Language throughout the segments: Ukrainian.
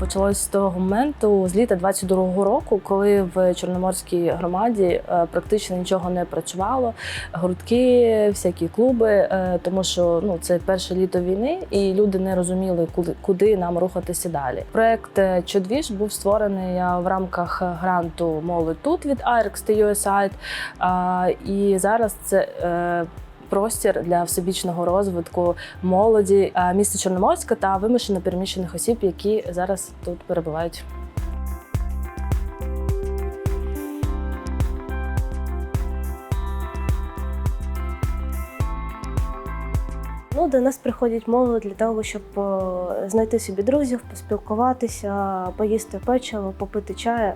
почалось з того моменту, з літа 22-го року, коли в Чорноморській громаді е, практично нічого не працювало. Гуртки, всякі клуби, е, тому що ну це перше літо війни, і люди не розуміли, куди, куди нам рухатися далі. Проект е, Чодвіж був створений в рамках гранту Молодь тут від IREX та USAID. І зараз це. Простір для всебічного розвитку молоді міста Чорноморська та вимушено переміщених осіб, які зараз тут перебувають. Ну, до нас приходять молодь для того, щоб е, знайти собі друзів, поспілкуватися, поїсти печиво, попити чаю,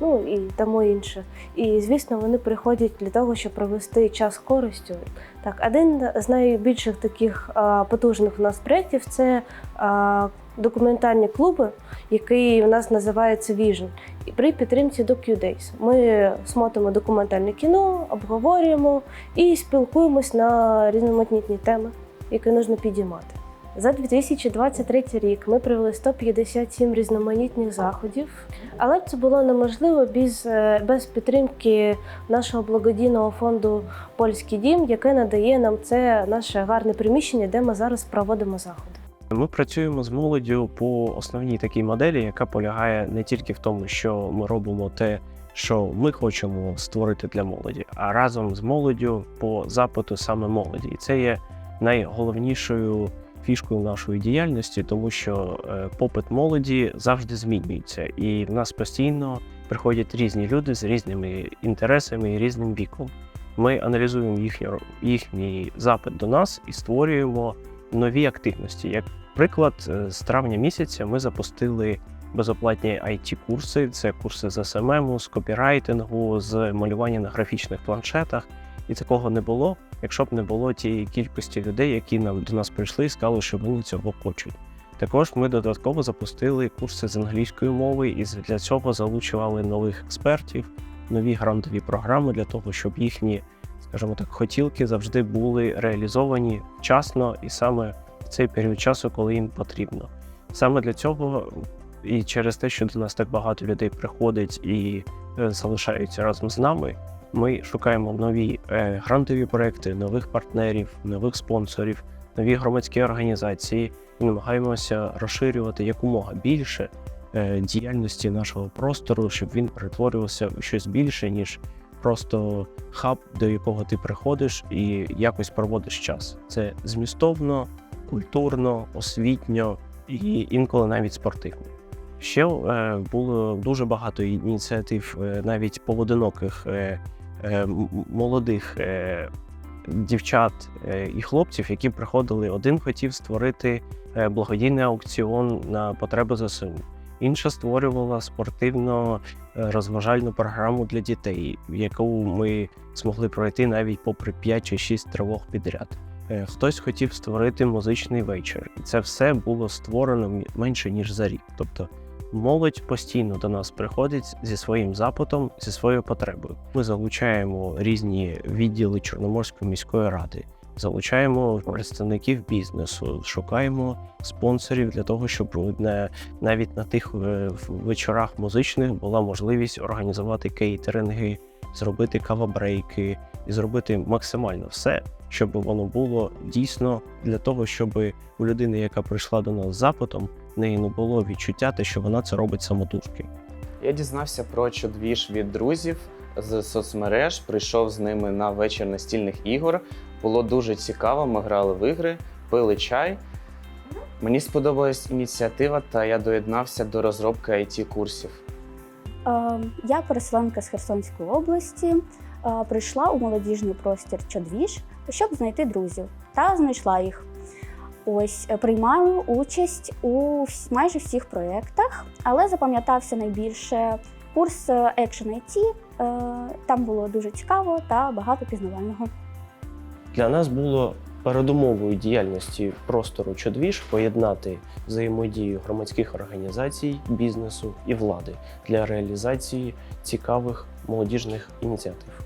ну і тому інше. І звісно, вони приходять для того, щоб провести час користю. Так, один з найбільших таких е, потужних у нас проєктів це е, документальні клуби, який у нас називається Vision. І при підтримці DocuDays. Ми смотримо документальне кіно, обговорюємо і спілкуємось на різноманітні теми які потрібно підіймати. За 2023 рік ми провели 157 різноманітних заходів, але це було неможливо без, е, без підтримки нашого благодійного фонду Польський дім, який надає нам це наше гарне приміщення, де ми зараз проводимо заходи. Ми працюємо з молоддю по основній такій моделі, яка полягає не тільки в тому, що ми робимо те, що ми хочемо створити для молоді, а разом з молоддю по запиту саме молоді. І це є найголовнішою фішкою нашої діяльності, тому що е, попит молоді завжди змінюється, і в нас постійно приходять різні люди з різними інтересами і різним віком. Ми аналізуємо їхній, їхній запит до нас і створюємо нові активності. Як приклад, е, з травня місяця ми запустили безоплатні it курси Це курси з СММ, з копірайтингу, з малювання на графічних планшетах. І такого не було, якщо б не було тієї кількості людей, які нам до нас прийшли і сказали, що вони цього хочуть. Також ми додатково запустили курси з англійської мови і для цього залучували нових експертів, нові грантові програми для того, щоб їхні, скажімо так, хотілки завжди були реалізовані вчасно і саме в цей період часу, коли їм потрібно. Саме для цього і через те, що до нас так багато людей приходить і е, залишаються разом з нами. Ми шукаємо нові е, грантові проекти, нових партнерів, нових спонсорів, нові громадські організації і намагаємося розширювати якомога більше е, діяльності нашого простору, щоб він перетворювався в щось більше, ніж просто хаб, до якого ти приходиш і якось проводиш час. Це змістовно, культурно, освітньо і інколи навіть спортивно. Ще е, було дуже багато ініціатив, е, навіть поодиноких е, молодих е, дівчат е, і хлопців, які приходили. Один хотів створити е, благодійний аукціон на потреби ЗСУ. Інша створювала спортивно е, розважальну програму для дітей, яку ми змогли пройти навіть попри 5 чи 6 тривог підряд. Е, Хтось хотів створити музичний вечір, і це все було створено менше ніж за рік. Тобто молодь постійно до нас приходить зі своїм запитом, зі своєю потребою. Ми залучаємо різні відділи Чорноморської міської ради, залучаємо представників бізнесу, шукаємо спонсорів для того, щоб не, навіть на тих е, вечорах музичних була можливість організувати кейтеринги, зробити кавабрейки і зробити максимально все, щоб воно було дійсно для того, щоб у людини, яка прийшла до нас з запитом, в неї не було відчуття, те, що вона це робить самотужки. Я дізнався про чудвіж від друзів з соцмереж, прийшов з ними на вечір настільних ігор. Було дуже цікаво, ми грали в ігри, пили чай. Мені сподобалась ініціатива, та я доєднався до розробки it курсів Е, Я переселенка з Херсонської області. е, Прийшла у молодіжний простір Чадвіж, щоб знайти друзів, та знайшла їх. Ось е, приймаю участь у майже всіх проєктах, але запам'ятався найбільше курс е, Action IT. Е, Там було дуже цікаво та багато пізнавального. Для нас було передумовою діяльності простору Чодвіж поєднати взаємодію громадських організацій, бізнесу і влади для реалізації цікавих молодіжних ініціатив.